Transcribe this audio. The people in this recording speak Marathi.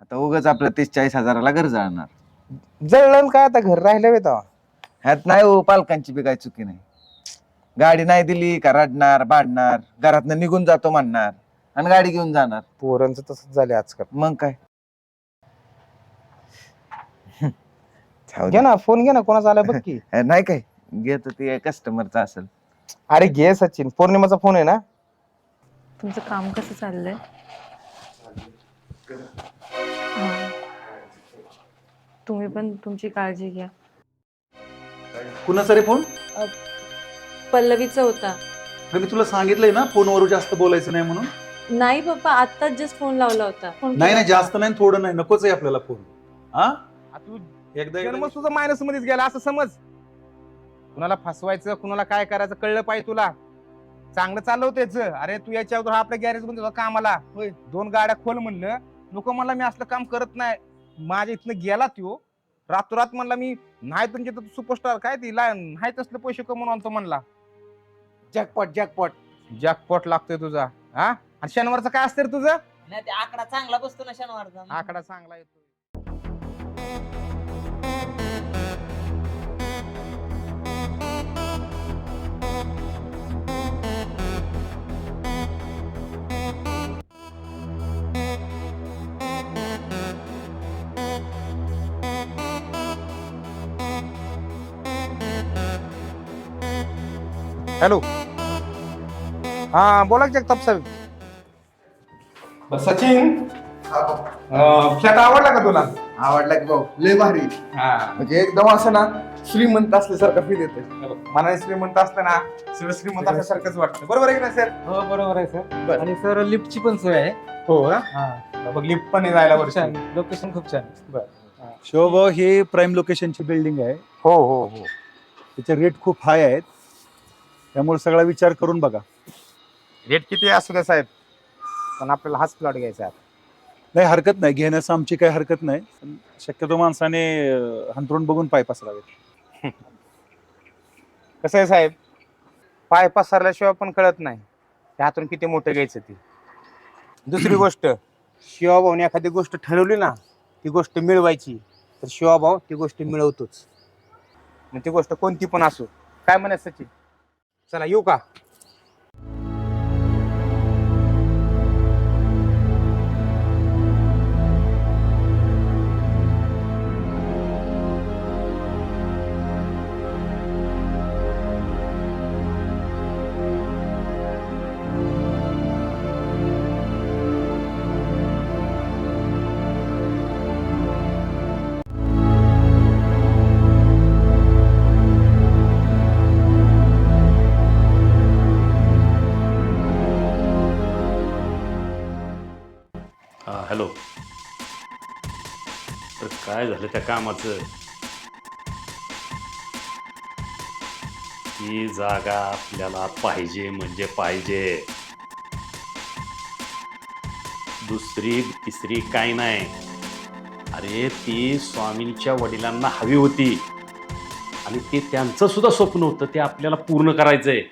आता उगाच आपलं तीस चाळीस हजाराला घर जाणार जळलं काय आता घर राहिलं बे तेव्हा? ह्यात नाही हो पालकांची बी काही चुकी नाही. गाडी नाही दिली का रडणार बाडणार घरातनं निघून जातो म्हणणार आणि गाडी घेऊन जाणार. पोरांचं तसंच झालं आजकाल. मग काय? जाऊ घे दे. ना फोन घे ना कोणाचा आलाय बघ की. नाही काय घेतो ते कस्टमरचा असेल. अरे घे सचिन पौर्णिमाचा फोन आहे ना. तुमचं काम कसं चाललंय. तुम्ही पण तुमची काळजी घ्या. कुणाचा रे फोन? पल्लवीचा होता. अरे मी तुला सांगितलंय ना फोनवर जास्त बोलायचं नाही म्हणून. नाही पप्पा आत्ताच जस्ट फोन लावला होता. फोन नाही नाही केला जास्त नाही थोडं नाही नकोच आहे आपल्याला फोन. हा? आ, तू एकदा जन्म एकदा- तुझा मायनस मध्येच गेला असं समज. कुणाला फसवायचं कुणाला काय करायचं कळलं पाहिजे तुला. चांगलं चाललं होतं याचं. अरे तू याच्या अगोदर आपल्या गॅरेजमध्ये होता कामाला. होय दोन गाड्या खोल म्हणलं. नको म्हणला मी असलं काम करत नाही. माझ्या इथनं गेला त्यो रातोरात म्हणला मी नाही तुमच्या तर सुपरस्टार काय ती? ला- नाही तसले पैसे कमवून आणतो म्हणला. Jackpot jackpot. जॅकपॉट लागतोय तुझा हा? आणि शनिवारचं काय असतं रे तुझं? नाही ते आकडा चांगला बसतो ना शनिवारचा. आकडा चांगला येतो हॅलो. हा बोला की जगताप साहेब. सचिन. फ्लॅट आवडला का तुला? आवडला की भाऊ लय भारी. हा. म्हणजे एकदम असं ना श्रीमंत असल्यासारखं फील येते मनाने श्रीमंत असतं ना सगळं श्रीमंत असल्यासारखंच वाटतं. बरोबर आहे की नाही सर? हो बरोबर आहे सर. बरं. आणि सर लिफ्टची पण सोय आहे. हो का? हा. बघ लिफ्ट पण आहे जायला खूप वर्ष छान. लोकेशन खूप छान आहे. शिवभाऊ हे प्राईम लोकेशनची बिल्डिंग आहे. हो हो हो. त्याचे रेट खूप हाय आहेत. त्यामुळे सगळा विचार करून बघा. रेट किती असू द्या साहेब? पण आपल्याला हाच प्लॉट घ्यायचा आहे नाही हरकत नाही. घेण्यास आमची काही हरकत नाही. पण शक्यतो माणसाने अं, हंतरून बघून पाय पसरावे. कसं आहे साहेब? पाय पसरल्याशिवाय पण कळत नाही. त्यातून किती मोठं घ्यायचं ती. दुसरी गोष्ट शिवाभाऊने एखादी गोष्ट ठरवली ना ती गोष्ट मिळवायची. तर शिवाभाऊ ती गोष्ट मिळवतोच. मग ती गोष्ट कोणती पण असो. काय म्हणत सचिन? चला येऊ का? हॅलो. तर काय झालं त्या कामाचं? ती जागा आपल्याला पाहिजे म्हणजे पाहिजे. दुसरी तिसरी काय नाही. अरे ती स्वामींच्या वडिलांना हवी होती. आणि ते त्यांचं सुद्धा स्वप्न होतं ते आपल्याला पूर्ण करायचंय.